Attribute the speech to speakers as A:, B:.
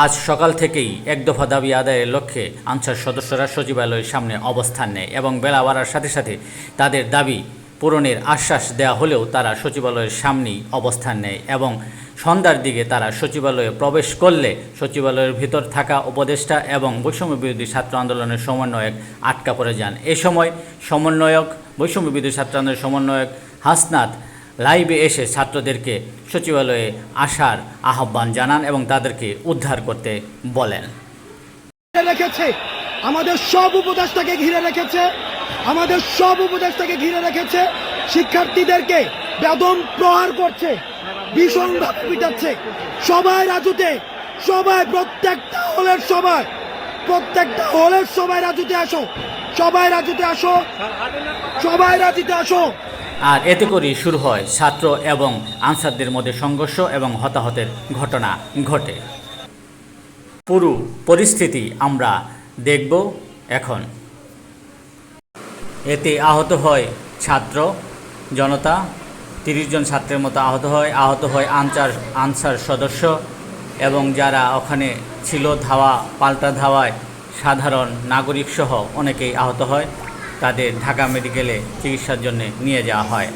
A: আজ সকাল থেকেই এক দফা দাবি আদায়ের লক্ষ্যে আনসার সদস্যরা সচিবালয়ের সামনে অবস্থান নেয় এবং বেলা বাড়ার সাথে সাথে তাদের দাবি পূরণের আশ্বাস দেওয়া হলেও তারা সচিবালয়ের সামনেই অবস্থান নেয় এবং সন্ধ্যার দিকে তারা সচিবালয়ে প্রবেশ করলে সচিবালয়ের ভিতর থাকা উপদেষ্টা এবং বৈষম্য বিরোধী ছাত্র আন্দোলনের সমন্বয়ক আটকা পড়ে যান। এ সময় সমন্বয়ক, বৈষম্য বিরোধী ছাত্র আন্দোলনের সমন্বয়ক হাসনাত লাইভে এসে ছাত্রদেরকে সচিবালয়ে আসার আহ্বান জানান এবং তাদেরকে উদ্ধার করতে বলেন।
B: রেখেছে। আমাদের সব উপদেশটাকে ঘিরে রেখেছে। আমাদের সব উপদেশটাকে ঘিরে রেখেছে। শিক্ষার্থীদেরকে বেদম প্রহার করছে। ভীষণভাবে পিটাচ্ছে। সবাই রাজুতে। সবাই প্রত্যেকটা হলের সবাই। প্রত্যেকটা হলের সবাই রাজুতে আসো। সবাই রাজুতে আসো। সবাই রাজুতে আসো।
A: আর এতে করেই শুরু হয় ছাত্র এবং আনসারদের মধ্যে সংঘর্ষ এবং হতাহতের ঘটনা ঘটে। পুরো পরিস্থিতি আমরা দেখব এখন। এতে আহত হয় ছাত্র, জনতা, তিরিশ জন ছাত্রের মতো আহত হয় আহত হয় আনসার আনসার সদস্য এবং যারা ওখানে ছিল ধাওয়া, পাল্টা ধাওয়ায় সাধারণ নাগরিক সহ অনেকেই আহত হয়। তাদের ঢাকা মেডিকেলে চিকিৎসার জন্য নিয়ে যাওয়া হয়।